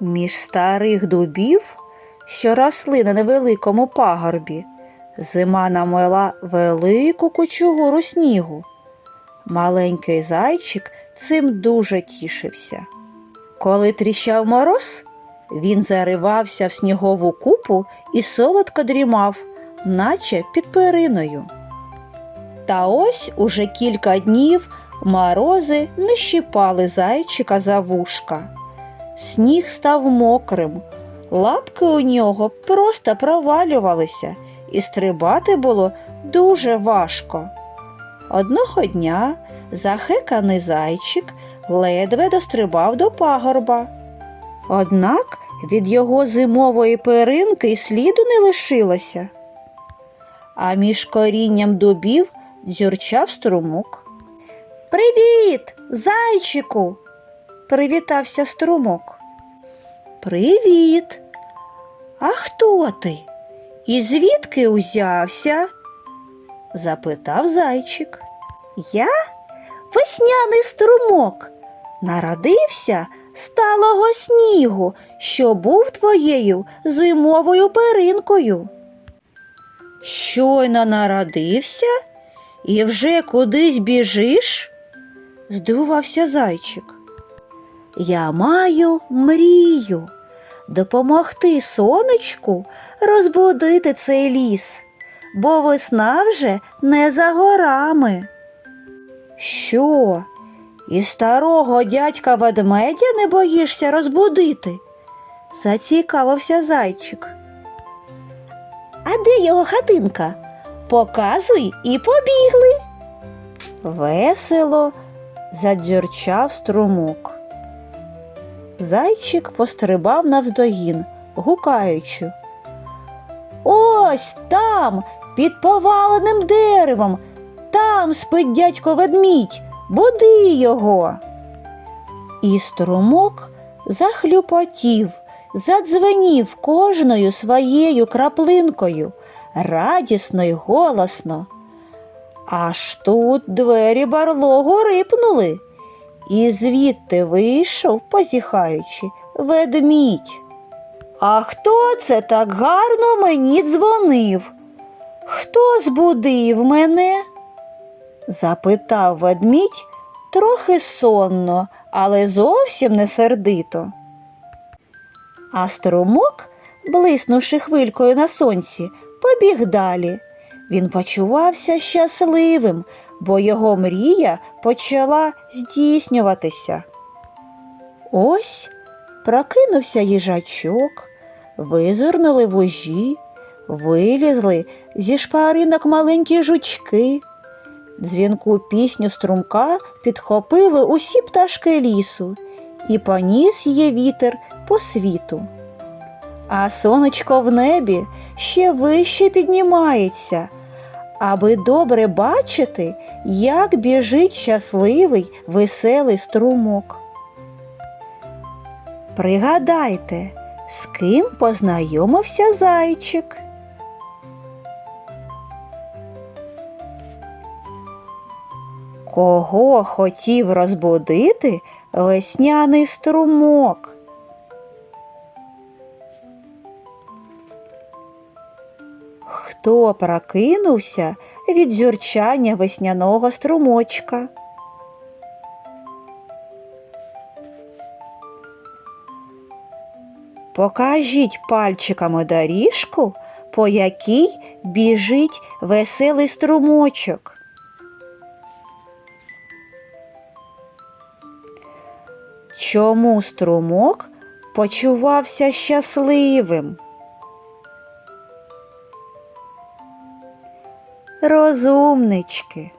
Між старих дубів, що росли на невеликому пагорбі, зима намила велику кучугуру снігу. Маленький зайчик цим дуже тішився. Коли тріщав мороз, він заривався в снігову купу і солодко дрімав, наче під периною. Та ось уже кілька днів морози не щипали зайчика за вушка. Сніг став мокрим, лапки у нього просто провалювалися, і стрибати було дуже важко. Одного дня захеканий зайчик ледве дострибав до пагорба. Однак від його зимової перинки й сліду не лишилося. А між корінням дубів дзюрчав струмок. Привіт, зайчику! Привітався струмок. Привіт. А хто ти? І звідки узявся? запитав зайчик. Я весняний струмок. Народився з талого снігу, що був твоєю зимовою перинкою. Щойно народився і вже кудись біжиш? здивувався зайчик. Я маю мрію допомогти сонечку розбудити цей ліс, бо весна вже не за горами. Що? І старого дядька ведмедя не боїшся розбудити? зацікавився зайчик. А де його хатинка? Показуй і побігли. Весело задзюрчав струмок. Зайчик пострибав навздогін, гукаючи. Ось там, під поваленим деревом, там спить дядько ведмідь, буди його. І струмок захлюпотів, задзвенів кожною своєю краплинкою, радісно й голосно. Аж тут двері барлогу рипнули, і звідти вийшов, позіхаючи, ведмідь. А хто це так гарно мені дзвонив? Хто збудив мене? запитав ведмідь трохи сонно, але зовсім не сердито. А струмок, блиснувши хвилькою на сонці, побіг далі. Він почувався щасливим, бо його мрія почала здійснюватися. Ось прокинувся їжачок, визирнули вужі, вилізли зі шпаринок маленькі жучки. Дзвінку пісню струмка підхопили усі пташки лісу, і поніс її вітер по світу. А сонечко в небі ще вище піднімається, аби добре бачити, як біжить щасливий веселий струмок. Пригадайте, з ким познайомився зайчик. Кого хотів розбудити весняний струмок? Хто прокинувся від зюрчання весняного струмочка? Покажіть пальчиками доріжку, по якій біжить веселий струмочок. Чому струмок почувався щасливим? Розумнички.